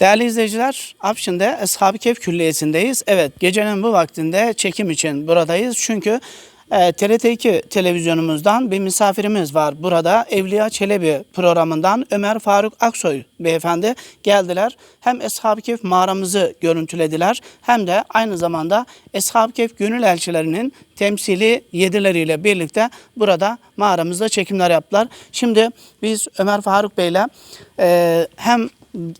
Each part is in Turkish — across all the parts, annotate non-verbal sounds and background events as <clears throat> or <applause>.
Değerli izleyiciler, Afşin'de Ashab-ı Kehf Külliyesi'ndeyiz. Evet, gecenin bu vaktinde çekim için buradayız. Çünkü e, TRT2 televizyonumuzdan bir misafirimiz var burada. Evliya Çelebi programından Ömer Faruk Aksoy beyefendi geldiler. Hem Ashab-ı Kehf mağaramızı görüntülediler hem de aynı zamanda Ashab-ı Kehf gönül elçilerinin temsili yedileriyle birlikte burada mağaramızda çekimler yaptılar. Şimdi biz Ömer Faruk Bey'le e, hem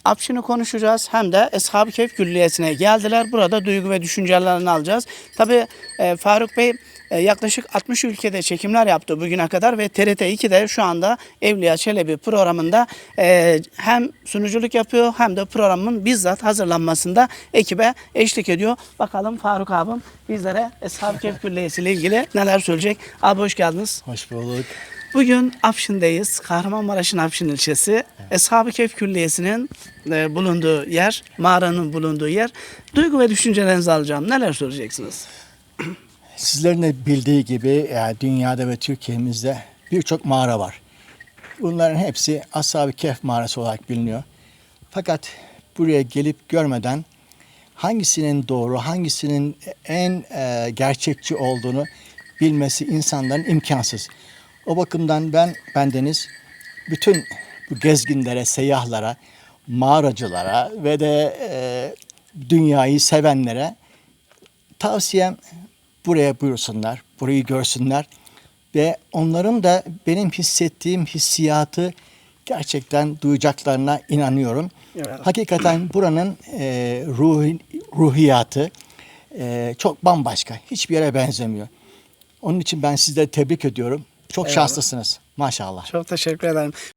Afşin'i konuşacağız hem de Ashab-ı Kehf Külliyesi'ne geldiler. Burada duygu ve düşüncelerini alacağız. Tabii e, Faruk Bey e, yaklaşık 60 ülkede çekimler yaptı bugüne kadar ve TRT 2'de şu anda Evliya Çelebi programında e, hem sunuculuk yapıyor hem de programın bizzat hazırlanmasında ekibe eşlik ediyor. Bakalım Faruk abim bizlere Ashab-ı Kehf Külliyesi ile ilgili neler söyleyecek. Abi hoş geldiniz. Hoş bulduk. Bugün Afşin'deyiz. Kahramanmaraş'ın Afşin ilçesi. Eshab-ı Kehf Külliyesi'nin e, bulunduğu yer, mağaranın bulunduğu yer. Duygu ve düşüncelerinizi alacağım. Neler söyleyeceksiniz? <clears throat> Sizlerin de bildiği gibi yani dünyada ve Türkiye'mizde birçok mağara var. Bunların hepsi Ashab-ı Kehf mağarası olarak biliniyor. Fakat buraya gelip görmeden hangisinin doğru, hangisinin en e, gerçekçi olduğunu bilmesi insanların imkansız. O bakımdan ben bendeniz bütün bu gezginlere, seyyahlara, mağaracılara ve de e, dünyayı sevenlere tavsiyem buraya buyursunlar, burayı görsünler ve onların da benim hissettiğim hissiyatı gerçekten duyacaklarına inanıyorum. Evet. Hakikaten buranın e, ruhi, ruhiyatı e, çok bambaşka, hiçbir yere benzemiyor. Onun için ben sizleri tebrik ediyorum. Çok Eyvallah. şanslısınız maşallah. Çok teşekkür ederim.